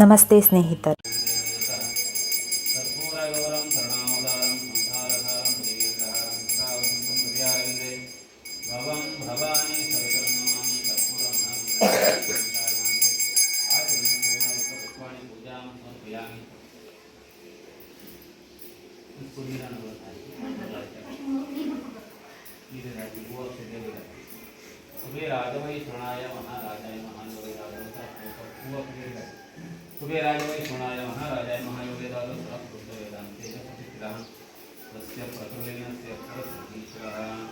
ನಮಸ್ತೆ ಸ್ನೇಹಿತರೆ కుబేరాయ విష్ణాయ మహారాజాయ మహాయోగేదాదో సంస్కృత వేదాంతేన పఠితిరః తస్య ప్రతులేన సర్వసీశ్వరః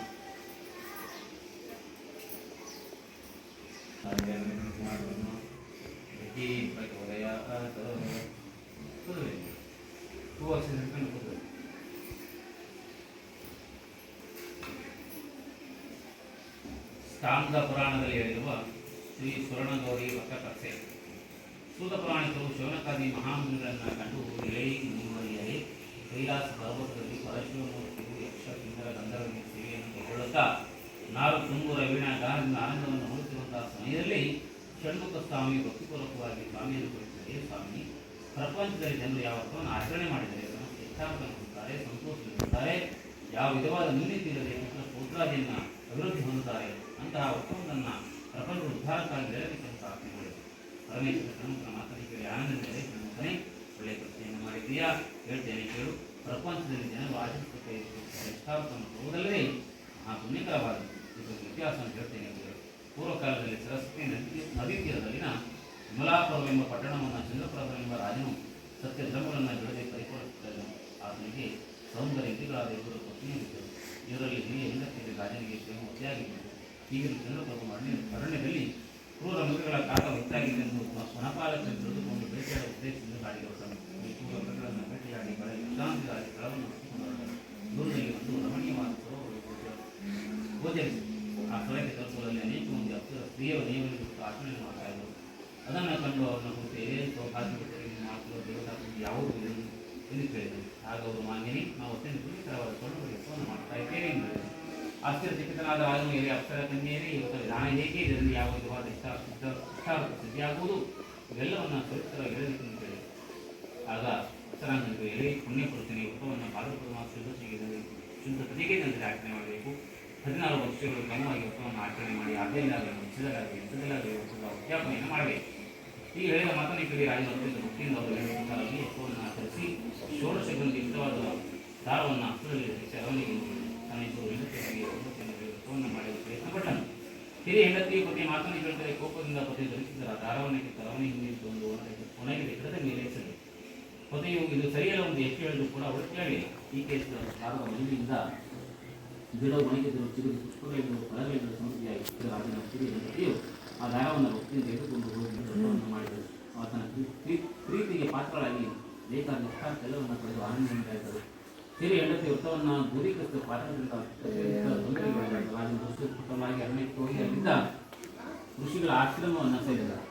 ಸ್ಕಾಂದ ಪುರಾಣದಲ್ಲಿ ಹೇಳಿರುವ ಶ್ರೀ ಸುರಣಗೌರಿ ವಕಕಥೆ ಸೂತ ಪುರಾಣಿಕರು ಶೌನಕಾದಿ ಮಹಾಮುನಿಗಳನ್ನು ಕಂಡು ಎಳೆ ಮುಂದುವರಿಯಲಿ ಕೈಲಾಸ ಪರ್ವತದಲ್ಲಿ ಪರಶಿವಮೂರ್ತಿಯು ಯಕ್ಷ ಕಿನ್ನರ ಗಂಧರ್ವನಿಗೆ ಸೇವೆಯನ್ನು ಕೈಗೊಳ್ಳುತ್ತಾ ನಾರು ತುಂಬೂರ ವೀಣಾ ಗಾನದಿಂದ ಆನಂದವನ್ನು ನೋಡುತ್ತಿರುವಂತಹ ಸಮಯದಲ್ಲಿ ಷಣ್ಮುಖ ಸ್ವಾಮಿ ಭಕ್ತಿಪೂರ್ವಕವಾಗಿ ಸ್ವಾಮಿಯನ್ನು ಕೊಡುತ್ತಾರೆ ಸ್ವಾಮಿ ಪ್ರಪಂಚದಲ್ಲಿ ಜನರು ಯಾವ ಹಬ್ಬವನ್ನು ಆಚರಣೆ ಮಾಡಿದರೆ ಅದನ್ನು ಸಂತೋಷಿಸುತ್ತಾರೆ ಹೊಂದುತ್ತಾರೆ ಸಂತೋಷಗೊಳ್ಳುತ್ತಾರೆ ಯಾವ ವಿಧವಾದ ನ್ಯೂನತೆ ಇಲ್ಲದೆ ಪೌತ್ರಾದಿಯನ್ನು ಅಭಿವೃದ್ಧಿ ಹೊಂದುತ್ತಾರೆ, ಅಂತಹ ಒಪ್ಪಂದನ್ನು ಪ್ರಪಂಚ ಉದ್ಧಾರಕ್ಕಾಗಿ ಪರಮೇಶ್ವರ ಮಾತನ್ನು ಕೇಳಿ ಆನಂದದಲ್ಲಿ ನಮ್ಮನೆ ಒಳ್ಳೆಯ ಪ್ರಶ್ನೆಯನ್ನು ಮಾಡಿದ್ದೀಯಾ? ಹೇಳ್ತೇನೆ, ಕೇಳು. ಪ್ರಪಂಚದಲ್ಲಿ ಜನರು ಆಚರಿಸುತ್ತ ಕೊಡುವುದಲ್ಲದೆ ಆ ಪುಣ್ಯಕರವಾದ ಇದು ಇತಿಹಾಸವನ್ನು ಹೇಳ್ತೇನೆ ಕೇಳು ಪೂರ್ವಕಾಲದಲ್ಲಿ ಸರಸ್ವತಿ ನದಿ ನದಿ ತೀರದಲ್ಲಿನ ವಿಮಲಾಪುರವೆಂಬ ಪಟ್ಟಣವನ್ನು ಚಂದ್ರಪುರವೆಂಬ ರಾಜನು ಸತ್ಯ ಧರ್ಮಗಳನ್ನು ಬಿಡದೆ ಪರಿಪೂರ್ಣಿಸಿದ್ದನು ಆತನಿಗೆ ಸೌಂದರ್ಯ ಇಂದ್ರಿಗಳಾದ ಇಬ್ಬರು ಪತ್ನಿಯರಿದ್ದರು ಇವರಲ್ಲಿ ಹಿರಿಯ ಹೆಂಡತಿಗೆ ರಾಜನಿಗೆ ಪ್ರೇಮ ಒತ್ತೆಯಾಗಿದ್ದರು ಹೀಗೆ ಚಂದ್ರಪ್ರಭು ಅರಣ್ಯ, ಅರಣ್ಯದಲ್ಲಿ ಕ್ರೂರ ಮೃಗಗಳ ಕಾಟ ಹೆಚ್ಚಾಗಿದ್ದೆಂದು ವನಪಾಲಕರು ತಿಳಿದುಕೊಂಡು ಬೇಟೆಯಾಡ ಉದ್ದೇಶದಿಂದ ಹೊರಟನು ಈ ಕ್ರೂರ ಮೃಗಗಳನ್ನು ಬೇಟೆಯಾಡಿ ಬಳೆ ವಿಶ್ರಾಂತಿಗಾಗಿ ಸ್ಥಳವನ್ನು ಹುಡುಕಿಕೊಂಡು ಹೊರಟನು. ದೂರದಲ್ಲಿ ಒಂದು ರಮಣೀಯವಾದ. ಗೋಚರಿಸಿತು ಆ ಸ್ಥಳಕ್ಕೆ ತಲುಪುವಲ್ಲಿ ಅನೇಕ ಮಂದಿ ಅಪ್ಸರ ಸ್ತ್ರೀಯರು ನಿಯಮದಲ್ಲಿ ಆಚರಣೆ ಮಾಡ್ತಾ ಇದ್ದರು ಅದನ್ನು ಕಂಡು ಅವರನ್ನು ಕುರಿತು ಏ ಸೌಭಾಗ್ಯ ಮಾಡ್ತಿರೋ ದೇವತಾ ಯಾವುದು ಎಂದು ಕೇಳಿದರು. ಆಗ ಅವರು ಮಾನ್ಯನಿ ನಾವು ಅತ್ಯಂತ ಪುಣ್ಯಕರವಾದ ಸ್ವರ್ಣಗಳಿಗೆ ಫೋನ್ ಮಾಡ್ತಾ ಇದ್ದೇವೆ ಎಂದರು ಚಿಕಿತನಾದ ರಾಜನು ಮೇಲೆ ಇವತ್ತು ವಿಧಾನ ಹೇಗೆ ಇದರಲ್ಲಿ ಯಾವ ವಿಧವಾದ ಇಷ್ಟ ಇಷ್ಟಾರ್ಥ ಸಿದ್ಧಿಯಾಗುವುದು ಇವೆಲ್ಲವನ್ನು ಸವಿಸ್ತರವಾಗಿ ಅಂತ ಹೇಳಿ. ಆಗ ಅಪ್ಸರಾಂಗನಿಗೆ ಎಲೆ ಪುಣ್ಯ ವ್ರತವನ್ನು ಭಾರತದ ಶುದ್ಧತೆಗೆ ಶುದ್ಧ ಪ್ರತಿಗೆ ನಂತರ ಆಚರಣೆ ಮಾಡಬೇಕು. ಹದಿನಾರು ವರ್ಷಗಳು ಕ್ರಮವಾಗಿ ವ್ರತವನ್ನು ಆಚರಣೆ ಮಾಡಿ ಆದ್ಯಲಾಗಲಿ ಮುಚ್ಚಿದಲಾಗಲಿ ಎಂಥದಲ್ಲಾಗಲಿ ಉದ್ಯಾಪನೆಯನ್ನು ಮಾಡಬೇಕು. ಈ ಹೇಳಿದ ಮಾತನ್ನು ಕೇಳಿ ರಾಜನು ಅತ್ಯಂತ ಅವರು ಆಚರಿಸಿ ಷೋಡಶ ಗ್ರಂಥಿ ದಾರವನ್ನು ಹಸ್ತದಲ್ಲಿ ಧರಿಸಿ ಹಿರಿಯ ಹೆಂಡತಿ ಬಗ್ಗೆ ಮಾತನ್ನು ಹೇಳ್ತಾರೆ ಕೋಪದಿಂದ ಪತಿ ದೊರಕಿದ್ದರ ದಾರವನ್ನು ಕಿತ್ತ ಹಿಂದಿದ್ದು ಹಿಂದೆ ಒಂದು ಒಣಗಿದೆ ಗಿಡದ ಮೇಲೆ ಎಸೆದು ಪತಿಯು ಇದು ಸರಿಯಲ್ಲ ಒಂದು ಎಷ್ಟು ಹೇಳಿದ್ರು ಕೂಡ ಅವಳು ಕೇಳಿಲ್ಲ ಈ ಕೇಸ್ ದಾರದ ಮನೆಯಿಂದ ಗಿಡ ಒಣಗಿದ್ದರು ಚಿಗುರು ಪುಷ್ಪಗಳಿಂದ ಫಲಗಳಿಂದ ಸಮೃದ್ಧಿಯಾಗಿ ರಾಜನ ಹಿರಿಯ ಹೆಂಡತಿಯು ಆ ದಾರವನ್ನು ಭಕ್ತಿಯಿಂದ ತೆಗೆದುಕೊಂಡು ಹೋಗಿ ಮಾಡಿದರು ಆತನ ಪ್ರೀ- ಪ್ರೀ- ಪ್ರೀತಿಗೆ ಪಾತ್ರರಾಗಿ ಬೇಕಾದ ಎಲ್ಲವನ್ನು ಪಡೆದು ಆನಂದದಿಂದ ಇದ್ದರು ಹಿರಿಯ ಹೆಂಡತಿ ವೃತ್ತವನ್ನು ದೂರೀಕರಿಸಿದ ಪಾತ್ರದಿಂದ ಕುಟುಂಬವಾಗಿ ಅರಣ್ಯಕ್ಕೆ ಹೋಗಿ ಅಲ್ಲಿದ್ದ ಋಷಿಗಳ ಆಶ್ರಮವನ್ನು ಸೇರಿದರು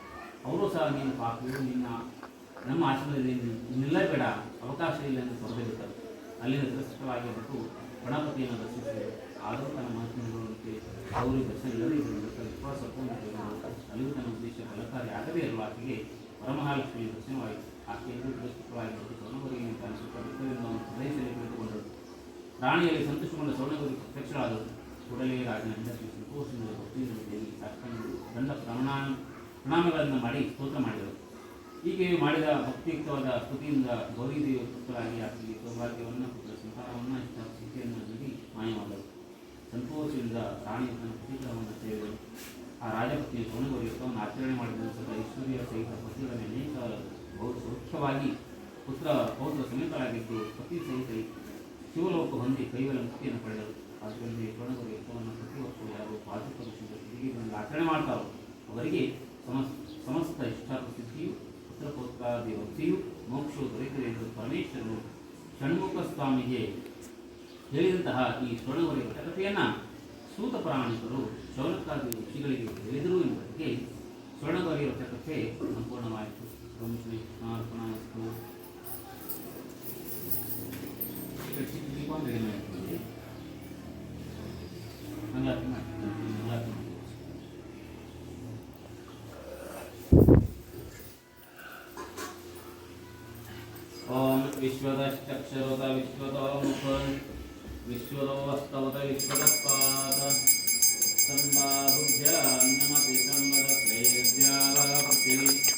ಅವರು ಸಹ ನೀನು ಪಾಪಿಯು, ನಿನ್ನ ನಮ್ಮ ಆಶ್ರಮದಲ್ಲಿ ನೀನು ನಿಲ್ಲಬೇಡ, ಅವಕಾಶ ಇಲ್ಲ ಎಂದು ಹೊರಬಿದ್ದರು ಅಲ್ಲಿಂದ ಸುರಕ್ಷಿತವಾಗಿ ಹೊರಟು ಗಣಪತಿಯನ್ನು ದರ್ಶಿಸಿದರು. ಆದರೂ ತನ್ನ ಮನಸ್ಸಿನಂತೆ ಅವರು ದರ್ಶನ ಇಲ್ಲದೆ ಇರುವುದು ತನ್ನ ವಿಶ್ವಾಸ ಪೂರ್ಣಗೊಂಡು ಅಲ್ಲಿಯೂ ತನ್ನ ಉದ್ದೇಶ ಫಲಕಾರಿ ಆಗದೇ ಇರುವ ಆಕೆಗೆ ವರಮಹಾಲಕ್ಷ್ಮಿ ದರ್ಶನವಾಯಿತು. ಆಕೆಯನ್ನು ಸುತ್ತ ದುಃಖದಿಂದ ಒಂದು ಪ್ರದೇಶದಲ್ಲಿ ಕುಳಿತುಕೊಂಡರು ರಾಣಿಯಲ್ಲಿ ಸಂತೋಷಗೊಂಡ ಸೌನಗರಿ ಪ್ರತ್ಯಕ್ಷರಾದರು ಕೂಡಲೇ ರಾಜನ ಹೆಂಡತಿ ಸಂತೋಷದಿಂದ ಭಕ್ತಿಯಿಂದ ದೇವಿ ದಂಡ ಪ್ರಮಾಣ ಪ್ರಣಾಮಗಳನ್ನು ಮಾಡಿ ಸ್ತೋತ್ರ ಮಾಡಿದರು. ಹೀಗೆ ಮಾಡಿದ ಭಕ್ತಿಯುಕ್ತವಾದ ಸ್ತುತಿಯಿಂದ ಗೌರಿದೇವಿ ಪುತ್ರರಾಗಿ ಆಕೆಗೆ ಸೌಭಾಗ್ಯವನ್ನು, ಪುತ್ರ ಸಂತಾನವನ್ನು ಇಷ್ಟ ಸ್ಥಿತಿಯನ್ನು ನೀಡಿ ಮಾಯವಾದರು ಸಂತೋಷದಿಂದ ರಾಣಿಯ ತನ್ನ ಪ್ರತೀಕರವನ್ನು ಸೇರಿದರು ಆ ರಾಜಪತ್ನಿ ವ್ರತವನ್ನು ಆಚರಣೆ ಮಾಡಿದ ಸಹ ಐಶ್ವರ್ಯ ಸೌಖ್ಯವಾಗಿ ಪುತ್ರ ಪೌತ್ರ ಸಮೇತರಾಗಿದ್ದು ಪತಿ ಸಹಿತ ಶಿವಲೋಕ ಹೊಂದಿ ಕೈವಲ ಮುಕ್ತಿಯನ್ನು ಪಡೆದರು. ಆದ್ದರಿಂದ ಸೋನಗೌರಿ ವ್ರತವನ್ನು ಪ್ರತಿ ವರ್ಷ ಯಾರು ತಿರುಗಿ ಬಂದು ಆಚರಣೆ ಮಾಡ್ತಾರೋ, ಅವರಿಗೆ ಸಮಸ್, ಸಮಸ್ತ ಇಷ್ಟಾರ್ಥ ಸಿದ್ಧಿಯು ಪುತ್ರ ಪೌತ್ರಾದಿ ಭಕ್ತಿಯು, ಮೋಕ್ಷವು ದೊರೆಯುತ್ತದೆ ಎಂದು ಪರಮೇಶ್ವರನು ಷಣ್ಮುಖ ಸ್ವಾಮಿಗೆ ಹೇಳಿದಂತಹ ಈ ಸ್ವರ್ಣವರೆಯ ಕಥೆಯನ್ನು ಸೂತ ಪ್ರಾಣಿಕರು ಶೌನಕಾದಿ ಋಷಿಗಳಿಗೆ ಹೇಳಿದರು ಎಂಬುದಕ್ಕೆ ಸ್ವರ್ಣವರೆಯ ಕಥೆ ಸಂಪೂರ್ಣವಾಯಿತು. ब्रह्म श्री कृष्णार्पणा इसको अच्छी किसी कौन दे रही है ओम विश्वतश्चक्षरत विश्वतो मुख, विश्वतो वस्तवत विश्वतपाद सम्बाहुभ्यान्नमति संवदत्रेभ्याः पृथिवी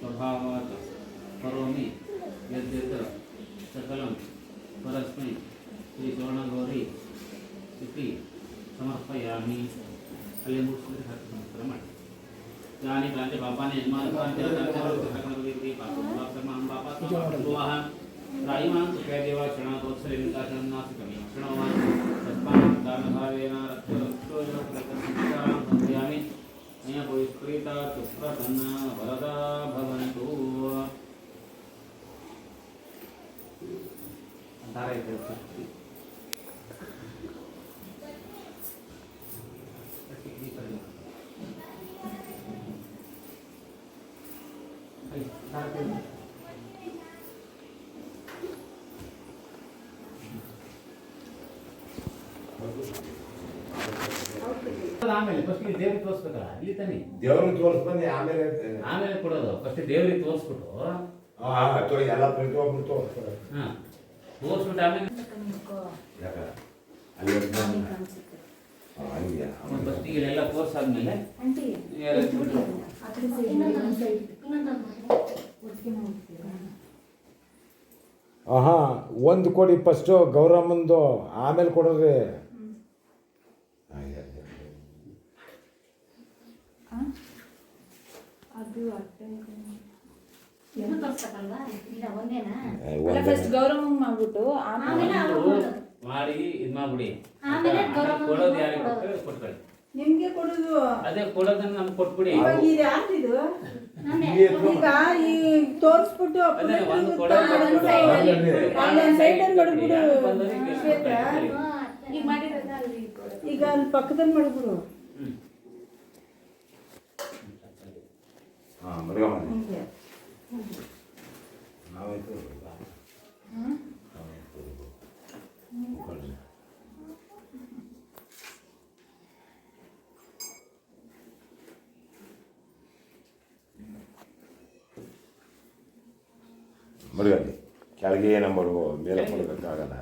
प्रयोजमान आयुष्ययोधामि कर्पूरभामणिराज्योतारक्षान्धरेण सुमिरय सुवत्सरुसरि ಕಾಯೇನ ಕಾಯೇನ ವಾಚ ಮನಸ ಇಂದ್ರಿಯ ಏವ ಬುದ್ಧಿ ಆತ್ಮನ ಪ್ರಕೃತೆ ಸ್ವಭಾವಾತ್ ಕರೋಮಿ ಯದ್ಯತ್ ಸಕಲಂ ಪರಸ್ಮೈ ಶ್ರೀ ಸ್ವರ್ಣಗೌರಿ ಇತಿ ಸಮರ್ಪಯಾಮಿ ಅಲ್ಲಿ ಮುಗಿಸಿದ್ರೆ ಹತ್ತು ನಮಸ್ಕಾರ ಮಾಡಿ ಯಾನಿ ಪ್ರಾಂತ್ಯ ಪಾಪಾನಿ ಯಜಮಾನ ಪ್ರಾಂತ್ಯ ಸಕಲವಿಧಿ ಪಾಪಂ ಪಾಪ ಸ್ವಾಹ ರಾಯಿಮಾನ್ ಸುಖೇ ದೇವ ಕ್ಷಣಾತೋತ್ಸವ ವಿಕಾಸಂ ನಾಸ್ತಿ ಕಮಿ ಕ್ಷಣವಾನ್ ಸತ್ಪಾನ್ ದಾನಭಾವೇನ ರಕ್ತೋಜನ ಪ್ರಕೃತಿಕಾರಾಂ ಸಂಧ್ಯಾಮಿ पुष्कृता सुप्रसन्ना वरदा भवन्तु Thank you. ಆಮೇಲೆ. ಫಸ್ಟ್ ಇಲ್ಲಿ ದೇವ್ರಿಗೆ ತೋರಿಸ್ಬೇಕಲ್ಲ ಇಲ್ಲಿ ತಾನೇ ದೇವ್ರನ್ನ ತೋರಿಸ್ಬಂದು ಆಮೇಲೆ ಆಮೇಲೆ ಕೊಡೋದು. ಫಸ್ಟ್ ದೇವ್ರಿಗೆ ತೋರಿಸ್ಬಿಟ್ಟು. ಹಾ ಅಥವಾ ಎಲ್ಲ ಪ್ರತಿಯೊಬ್ಬರು ತೋರಿಸ್ತಾರೆ ಹಾ. ತೋರಿಸ್ಬಿಟ್ಟು ಆಮೇಲೆ ಯಾಕ ಅಲ್ಲಿ ಒಂದು- ಹಾ, ಹಂಗೆ ಫಸ್ಟ್ ಇಲ್ಲೆಲ್ಲ ತೋರ್ಸಾದ್ಮೇಲೆ ಆಹಾ ಒಂದು ಕೊಡಿ ಫಸ್ಟು ಗೌರಮ್ಮಂದು ಆಮೇಲೆ ಕೊಡೋರಿ ಅದು ಅಷ್ಟೇ ಫಸ್ಟ್ ಗೌರವ ಮಾಡ್ಬಿಟ್ಟು ಆಮೇಲೆ ಮಾಡಿ ಇದ್ ಮಾಡ್ಬಿಡಿ. ಆಮೇಲೆ ಕೊಡೋದು ಯಾರಿಗೆ. ಕೊಡ್ತಾರೆ ಕೊಟ್ಕೊಳ್ಳಿ ನಿಮ್ಗೆ ಕೊಡೋದು? ಅದೇ ಕೊಡೋದನ್ನ ನಮ್ಗೆ ಕೊಟ್ಬಿಡಿ. ಇವಾಗ ಇದು ಯಾರ್ದಿದು? ಈಗ ಈ ತೋರಿಸ್ಬಿಟ್ಟು ಈಗ ಒಂದು ಪಕ್ಕದಲ್ಲಿ ಕೊಡೋದು ತಗೊಂಡು ಕೊಡೋದು. ಅಲ್ಲೊಂದ್ side ಅಲ್ಲಿ ಮಾಡ್ಬಿಡು. ಯಾರು ಬಂದವರು ಹಿಂಗೆ ಶ್ವೇತಾ, ಈಗ ಮಾಡಿರೋದ ಅಲ್ಲಿ ಕೊಡೋದು. ಈಗ ಅಲ್ಲಿ ಪಕ್ಕದಲ್ಲಿ ಮಾಡ್ಬಿಡು ಹ್ಮ್. ಹಾ ನಾವಾಯ್ತು ಕೆಳಗೆ ನಂಬರು ಮೇಲೆ ಕೊಡೋದಕ್ಕಾಗಲ್ಲ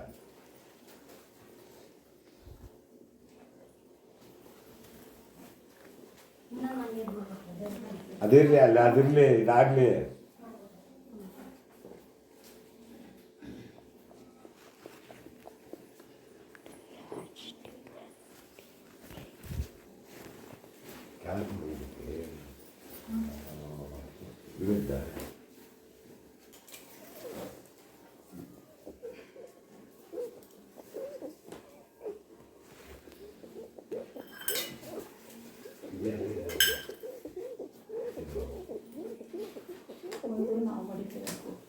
ಅದಿರ್ಲಿ ಅಲ್ಲ ಅದಿರ್ಲಿ ಇದಾಗ್ಲಿ. ಕೆಳಗೆ ಮುಗಿದಕ್ಕೆ. ವಿರುದ್ಧ ಒಂದು ನಾವು ಮಡಿಕೋಬೇಕು ಗೌರವ ತೋರಿಸ್ಬಿಟ್ಟು